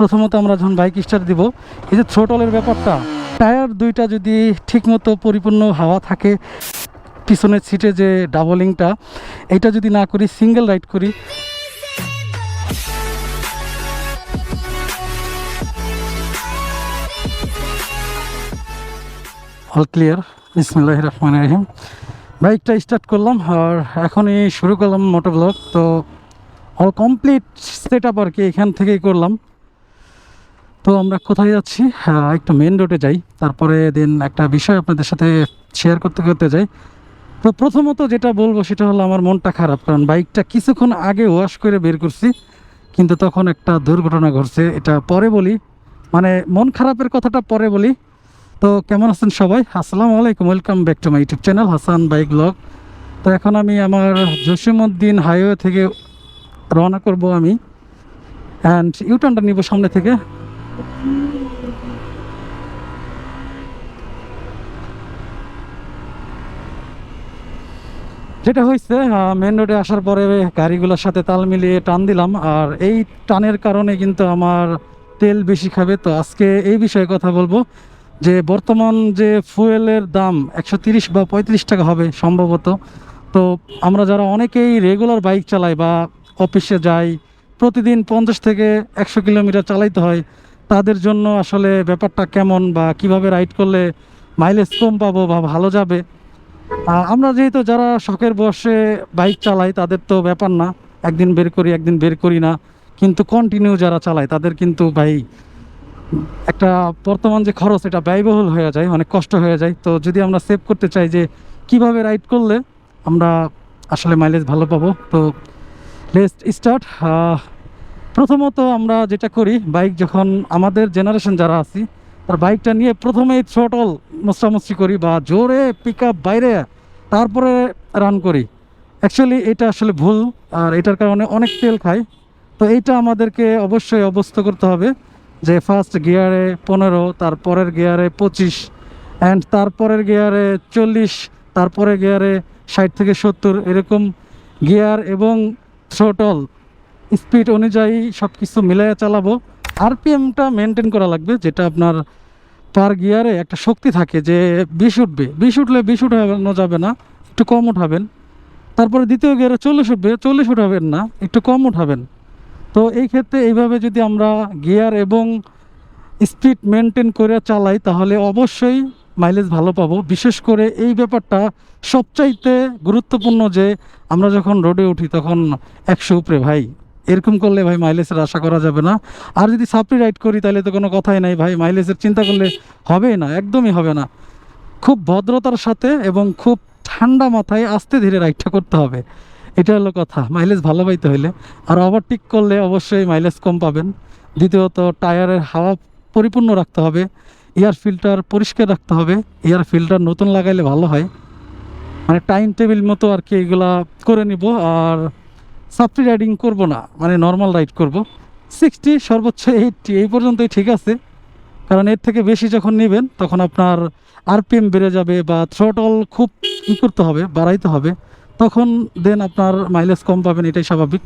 প্রথমত আমরা যখন বাইক স্টার্ট দিব, এই যে থ্রোটলের ব্যাপারটা টায়ার দুইটা যদি ঠিকমতো পরিপূর্ণ হাওয়া থাকে, পিছনের সিটে যে ডাবলিংটা এটা যদি না করি সিঙ্গেল রাইড করি অল ক্লিয়ার বিসমিল্লাহ রহমান রহিম। বাইকটা স্টার্ট করলাম, আর এখনই শুরু করলাম মোটো ব্লগ তো অল কমপ্লিট সেট আপ আর কি এখান থেকেই করলাম। তো আমরা কোথায় যাচ্ছি? হ্যাঁ, একটু মেন রোডে যাই। তারপরে দেন একটা বিষয় আপনাদের সাথে শেয়ার করতে করতে যাই। তো প্রথমত যেটা বলব সেটা হলো আমার মনটা খারাপ। কারণ বাইকটা কিছুক্ষণ আগে ওয়াশ করে বের করছি কিন্তু তখন একটা দুর্ঘটনা ঘটছে। এটা পরে বলি। মানে মন খারাপের কথাটা পরে বলি। তো কেমন আছেন সবাই? আসসালামু আলাইকুম। Welcome back to my YouTube channel Hasan bike vlog তো এখন আমি আমার জসিমুদ্দিন হাইওয়ে থেকে রওনা করব আমি। অ্যান্ড ইউটার্নটা নিব সামনে থেকে। যেটা হয়েছে মেন রোডে আসার পরে গাড়িগুলোর সাথে তাল মিলিয়ে টান দিলাম, আর এই টানের কারণে কিন্তু আমার তেল বেশি খাবে। তো আজকে এই বিষয়ে কথা বলব, যে বর্তমান যে ফুয়েলের দাম একশো বা পঁয়ত্রিশ টাকা হবে সম্ভবত। তো আমরা যারা অনেকেই রেগুলার বাইক চালাই বা অফিসে যাই, প্রতিদিন পঞ্চাশ থেকে একশো কিলোমিটার চালাইতে হয় তাদের জন্য আসলে ব্যাপারটা কেমন বা কীভাবে রাইড করলে মাইলেজ কম পাবো বা ভালো যাবে? আমরা যেহেতু যারা শখের বয়সে বাইক চালাই, তাদের তো ব্যাপার না। একদিন বের করি, একদিন বের করি না। কিন্তু কন্টিনিউ যারা চালায়, তাদের কিন্তু ভাই, একটা বর্তমান যে খরচ, এটা ব্যয়বহুল হয়ে যায়, অনেক কষ্ট হয়ে যায়। তো যদি আমরা সেভ করতে চাই যে কীভাবে রাইড করলে আমরা আসলে মাইলেজ ভালো পাবো, তো লেস্ট স্টার্ট প্রথমত আমরা যেটা করি, বাইক যখন আমাদের জেনারেশন যারা আছি, তার বাইকটা নিয়ে প্রথমেই থ্রোটল মোস্টামস্তি করি বা জোরে পিক বাইরে তারপরে রান করি। অ্যাকচুয়ালি এটা আসলে ভুল, আর এটার কারণে অনেক তেল খায় তো এইটা আমাদেরকে অবশ্যই অবস্থ করতে হবে যে ফার্স্ট গিয়ারে পনেরো তারপরের গিয়ারে পঁচিশ অ্যান্ড তারপরের গিয়ারে চল্লিশ তারপরে গিয়ারে ষাট থেকে সত্তর, এরকম গিয়ার এবং থ্রোটল স্পিড অনুযায়ী সব কিছু মিলাইয়া চালাবো। আরপিএমটা মেনটেন করা লাগবে, যেটা আপনার পার গিয়ারে একটা শক্তি থাকে যে বিষ উঠবে। বিষ উঠলে বিষ উঠানো যাবে না, একটু কম উঠাবেন। তারপরে দ্বিতীয় গিয়ারে চল্লিশ উঠবে, চল্লিশ উঠাবেন না, একটু কম উঠাবেন। তো এই ক্ষেত্রে এইভাবে যদি আমরা গিয়ার এবং স্পিড মেনটেন করে চালাই, তাহলে অবশ্যই মাইলেজ ভালো পাবো। বিশেষ করে এই ব্যাপারটা সবচাইতে গুরুত্বপূর্ণ যে আমরা যখন রোডে উঠি, তখন একশো উপরে ভাই। এরকম করলে ভাই মাইলেজের আশা করা যাবে না। আর যদি সাপ্রি রাইড করি, তাহলে তো কোনো কথাই নাই ভাই। মাইলেজের চিন্তা করলে হবেই না, একদমই হবে না। খুব ভদ্রতার সাথে এবং খুব ঠান্ডা মাথায় আস্তে ধীরে রাইডটা করতে হবে। এটা হলো কথা। মাইলেজ ভালো পাইতে হইলে। আর ওভারটেক করলে অবশ্যই মাইলেজ কম পাবেন। দ্বিতীয়ত, টায়ারের হাওয়া পরিপূর্ণ রাখতে হবে। এয়ার ফিল্টার পরিষ্কার রাখতে হবে। এয়ার ফিল্টার নতুন লাগাইলে ভালো হয়। মানে টাইম টেবিল মতো আর কি এগুলা করে নিব। আর সাফরি রাইডিং করব না মানে নর্মাল রাইড করব। সিক্সটি সর্বোচ্চ এইটটি এই পর্যন্তই ঠিক আছে। কারণ এর থেকে বেশি যখন নেবেন, তখন আপনার আরপিএম বেড়ে যাবে বা থ্রোটল খুব ই করতে হবে, বাড়াইতে হবে। তখন দেন আপনার মাইলেজ কম পাবেন, এটাই স্বাভাবিক।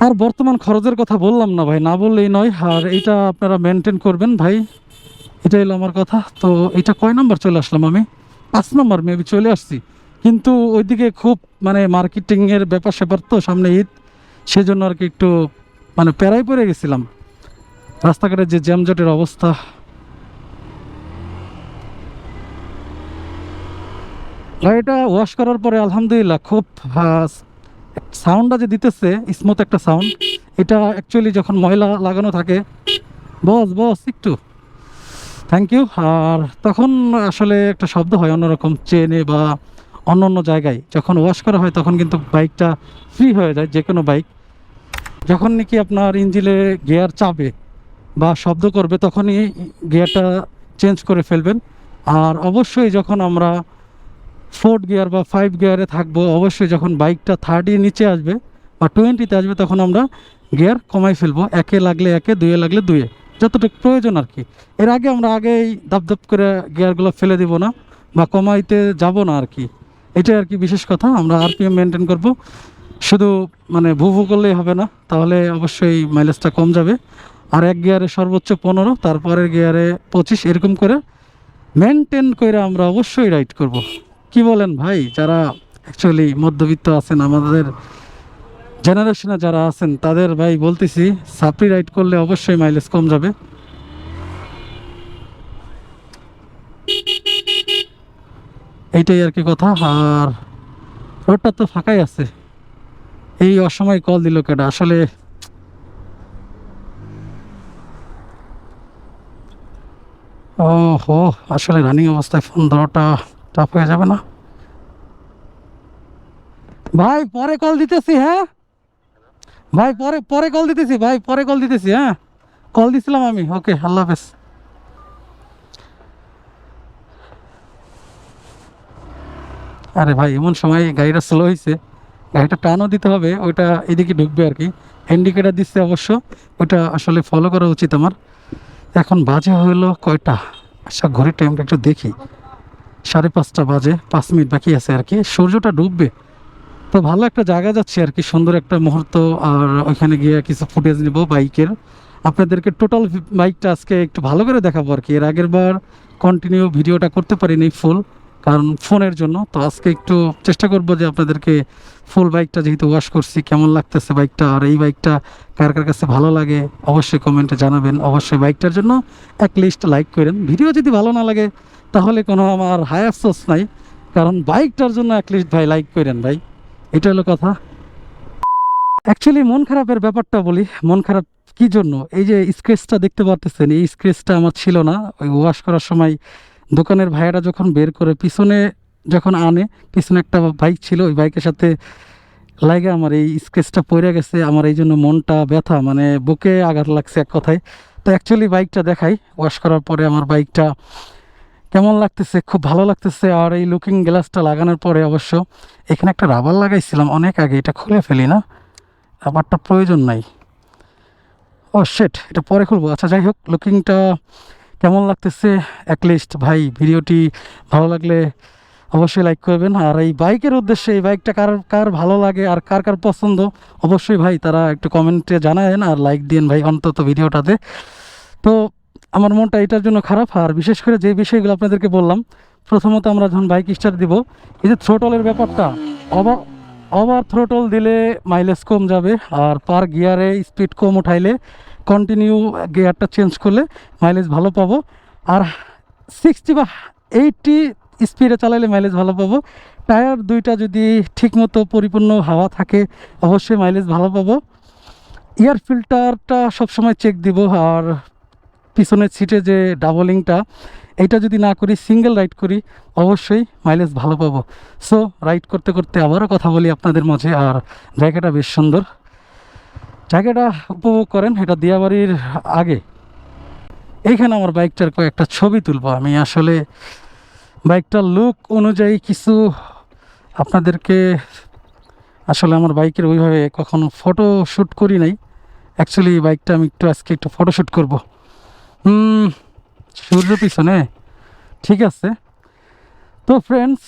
আর বর্তমান খরচের কথা বললাম না ভাই, না বললেই নয়। আর এইটা আপনারা মেনটেন করবেন ভাই। এটাই হলো আমার কথা। তো এটা কয় নাম্বার চলে আসলাম আমি? পাঁচ নাম্বার মেবি চলে আসছি। কিন্তু ওইদিকে খুব মানে মার্কেটিংয়ের ব্যাপার স্যাপার তো সামনে ঈদ, সেজন্য আর কি একটু মানে প্যারাই পড়ে গেছিলাম। রাস্তাঘাটের যে জ্যামজটের অবস্থা। গাড়িটা ওয়াশ করার পরে আলহামদুলিল্লাহ খুব সাউন্ডটা যে দিতেছে স্মুথ একটা সাউন্ড এটা অ্যাকচুয়ালি যখন ময়লা লাগানো থাকে, বস বস, একটু। থ্যাংক ইউ আর তখন আসলে একটা শব্দ হয় অন্যরকম, চেনে বা অন্য অন্য জায়গায়। যখন ওয়াশ করা হয়, তখন কিন্তু বাইকটা ফ্রি হয়ে যায় যে কোনো বাইক। যখন নাকি আপনার ইঞ্জিনে গিয়ার চাপে বা শব্দ করবে, তখনই গিয়ারটা চেঞ্জ করে ফেলবেন। আর অবশ্যই যখন আমরা ফোর্থ গিয়ার বা ফাইভ গিয়ারে থাকব, অবশ্যই যখন বাইকটা থার্টি নিচে আসবে বা টোয়েন্টিতে আসবে, তখন আমরা গিয়ার কমাই ফেলব। একে লাগলে একে, দুয়ে লাগলে দুয়ে। যতটুকু প্রয়োজন আর কি। এর আগে আমরা আগেই দাপ দাপ করে গিয়ারগুলো ফেলে দিব না বা কমাইতে যাব না আর কি। এটাই আর কি বিশেষ কথা, আমরা আরপিএম মেনটেন করব। শুধু মানে ভু ভু করলেই হবে না, তাহলে অবশ্যই মাইলেজটা কম যাবে। আর এক গিয়ারে সর্বোচ্চ পনেরো, তারপরের গিয়ারে পঁচিশ, এরকম করে মেনটেন করে আমরা অবশ্যই রাইড করব। কি বলেন ভাই, যারা অ্যাকচুয়ালি মধ্যবিত্ত আছেন, আমাদের জেনারেশনে যারা আছেন, তাদের ভাই বলতেছি সাপড়ি রাইড করলে অবশ্যই মাইলেজ কম যাবে। এইটাই আর কি কথা। আর রোডটা তো ফাঁকাই আছে। এই অসময় কল দিল কেটা আসলে ও হো আসলে রানিং অবস্থায় ফোন ধরাটা টাফ হয়ে যাবে না। ভাই, পরে কল দিতেছি হ্যাঁ? ভাই, পরে পরে কল দিতেছি, ভাই, পরে কল দিতেছি হ্যাঁ? কল দিছিলাম আমি ওকে আল্লাহ হাফেজ। আরে ভাই, এমন সময় গাড়িটা স্লো হয়েছে গাড়িটা টানও দিতে হবে, ওইটা এদিকে ঢুকবে আর কি। ইন্ডিকেটার দিচ্ছে অবশ্য, ওইটা আসলে ফলো করা উচিত আমার। এখন বাজে হলো কয়টা? আচ্ছা ঘড়ির টাইমটা একটু দেখি। সাড়ে পাঁচটা বাজে, পাঁচ মিনিট বাকি আছে আর কি। সূর্যটা ডুববে। তো ভালো একটা জায়গা যাচ্ছে আর কি, সুন্দর একটা মুহূর্ত। আর ওইখানে গিয়ে কিছু ফুটেজ নিব বাইকের। আপনাদেরকে টোটাল বাইকটা আজকে একটু ভালো করে দেখাবো আর কি। এর আগের বার কন্টিনিউ ভিডিওটা করতে পারিনি ফুল কারণ ফোনের জন্য। তো আজকে একটু চেষ্টা করব যে আপনাদেরকে ফুল বাইকটা যেহেতু ওয়াশ করছি, কেমন লাগতেছে বাইকটা আর এই বাইকটা কার কার কাছে ভালো লাগে অবশ্যই কমেন্টে জানাবেন। অবশ্যই বাইকটার জন্য এক লিস্ট লাইক করেন। ভিডিও যদি ভালো না লাগে, তাহলে কোনো আমার হাই আফসোস নাই। কারণ বাইকটার জন্য এক লিস্ট ভাই লাইক করেন ভাই। এটা হলো কথা। অ্যাকচুয়ালি মন খারাপের ব্যাপারটা বলি। মন খারাপ কি জন্য? এই যে স্ক্রেচটা দেখতে পারতেছেন, এই স্ক্রেচটা আমার ছিল না। ওই ওয়াশ করার সময় দোকানের ভাইয়েরা যখন বের করে পিছনে যখন আনে, পিছনে একটা বাইক ছিল, ওই বাইকের সাথে লাগে আমার এই স্কেচটা পড়ে গেছে, আমার এই জন্য মনটা ব্যথা মানে বুকে আঘাত লাগছে এক কথায়। তো অ্যাকচুয়ালি বাইকটা দেখাই ওয়াশ করার পরে আমার বাইকটা কেমন লাগতেছে, খুব ভালো লাগতেছে, আর এই লুকিং গ্লাসটা লাগানোর পরে অবশ্য এখানে একটা রাবার লাগাইছিলাম অনেক আগে, এটা খুলে ফেলি না রাবারটা প্রয়োজন নাই। ও শেট এটা পরে খুলবো। আচ্ছা যাই হোক লুকিংটা কেমন লাগতেছে? অ্যাটলিস্ট ভাই, ভিডিওটি ভালো লাগলে অবশ্যই লাইক করবেন। আর এই বাইকের উদ্দেশ্যে এই বাইকটা কার কার ভালো লাগে আর কার কার পছন্দ, অবশ্যই ভাই তারা একটু কমেন্টে জানায়েন আর লাইক দিন ভাই অন্তত ভিডিওটাতে। তো আমার মনটা এটার জন্য খারাপ। আর বিশেষ করে যে বিষয়গুলো আপনাদেরকে বললাম, প্রথমত আমরা যখন বাইক স্টার্ট দিব, এই যে থ্রোটলের ব্যাপারটা ওভার ওভার থ্রোটল দিলে মাইলেজ কম যাবে আর পার গিয়ারে স্পিড কম উঠাইলে কন্টিনিউ গিয়ারটা চেঞ্জ করলে মাইলেজ ভালো পাবো। আর সিক্সটি বা এইটটি স্পিডে চালাইলে মাইলেজ ভালো পাবো। টায়ার দুইটা যদি ঠিকমতো পরিপূর্ণ হাওয়া থাকে, অবশ্যই মাইলেজ ভালো পাবো। এয়ার ফিল্টারটা সবসময় চেক দিব, আর পিছনের সিটে যে ডাবলিংটা এইটা যদি না করি সিঙ্গেল রাইড করি, অবশ্যই মাইলেজ ভালো পাবো। সো রাইড করতে করতে আবারও কথা বলি আপনাদের মাঝে, আর জায়গাটা বেশ সুন্দর। জায়গাটা উপভোগ করেন, এটা দিয়াবাড়ির আগে। এইখানে আমার বাইকটার কয়েকটা ছবি তুলবো আমি। আসলে বাইকটার লুক অনুযায়ী কিছু আপনাদেরকে আসলে আমার বাইকের ওইভাবে কখনো ফটো শ্যুট করি নাই। অ্যাকচুয়ালি বাইকটা আমি একটু আজকে একটু ফটো শ্যুট করব। সূর্য পিছনে। ঠিক আছে। তো ফ্রেন্ডস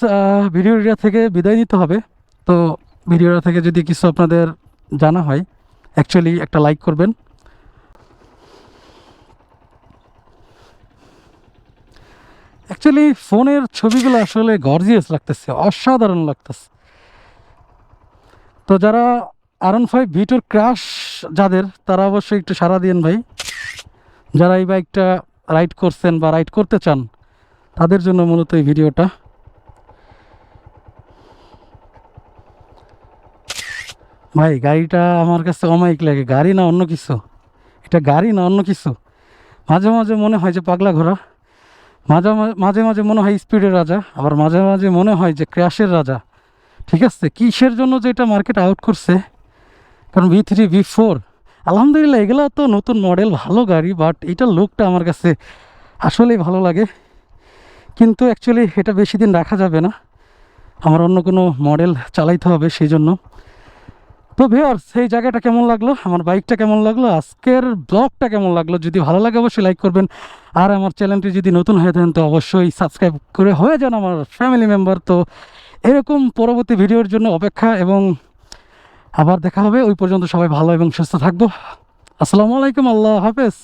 ভিডিওটা থেকে বিদায় নিতে হবে। তো ভিডিওটা থেকে যদি কিছু আপনাদের জানা হয় অ্যাকচুয়ালি একটা লাইক করবেন। অ্যাকচুয়ালি ফোনের ছবিগুলো আসলে গর্জিয়াস লাগতেছে, অসাধারণ লাগতেছে। তো যারা আরন ফাইভ ভিটোর ক্রাশ যাদের, তারা অবশ্যই একটু সারা দিন ভাই। যারা এই বাইকটা রাইড করছেন বা রাইড করতে চান, তাদের জন্য মূলত এই ভিডিওটা ভাই, গাড়িটা আমার কাছে অমায়িক লাগে। গাড়ি না অন্য কিছু? এটা গাড়ি না অন্য কিছু? মাঝে মাঝে মনে হয় যে পাগলা ঘোড়া। মাঝে মাঝে মাঝে মনে হয় স্পিডের রাজা। আবার মাঝে মাঝে মনে হয় যে ক্র্যাশের রাজা। ঠিক আছে? কিসের জন্য যে এটা মার্কেট আউট করছে? কারণ ভি থ্রি, ভি ফোর। আলহামদুলিল্লাহ, এগুলো তো নতুন মডেল, ভালো গাড়ি, বাট এটার লুকটা আমার কাছে আসলেই ভালো লাগে। কিন্তু অ্যাকচুয়ালি এটা বেশি দিন রাখা যাবে না। আমার অন্য কোনো মডেল চালাইতে হবে, সেই জন্য। তো ভিওর সেই জায়গাটা কেমন লাগল? আমার বাইকটা কেমন লাগল? আজকের ব্লগটা কেমন লাগল? যদি ভালো লাগে, অবশ্যই লাইক করবেন। আর আমার চ্যানেলটি যদি নতুন হয়ে থাকেন, তো অবশ্যই সাবস্ক্রাইব করে হয়ে যান আমার ফ্যামিলি মেম্বার তো এরকম পরবর্তী ভিডিওর জন্য অপেক্ষা এবং আবার দেখা হবে। ওই পর্যন্ত সবাই ভালো এবং সুস্থ থাকব। আসসালামু আলাইকুম, আল্লাহ হাফেজ।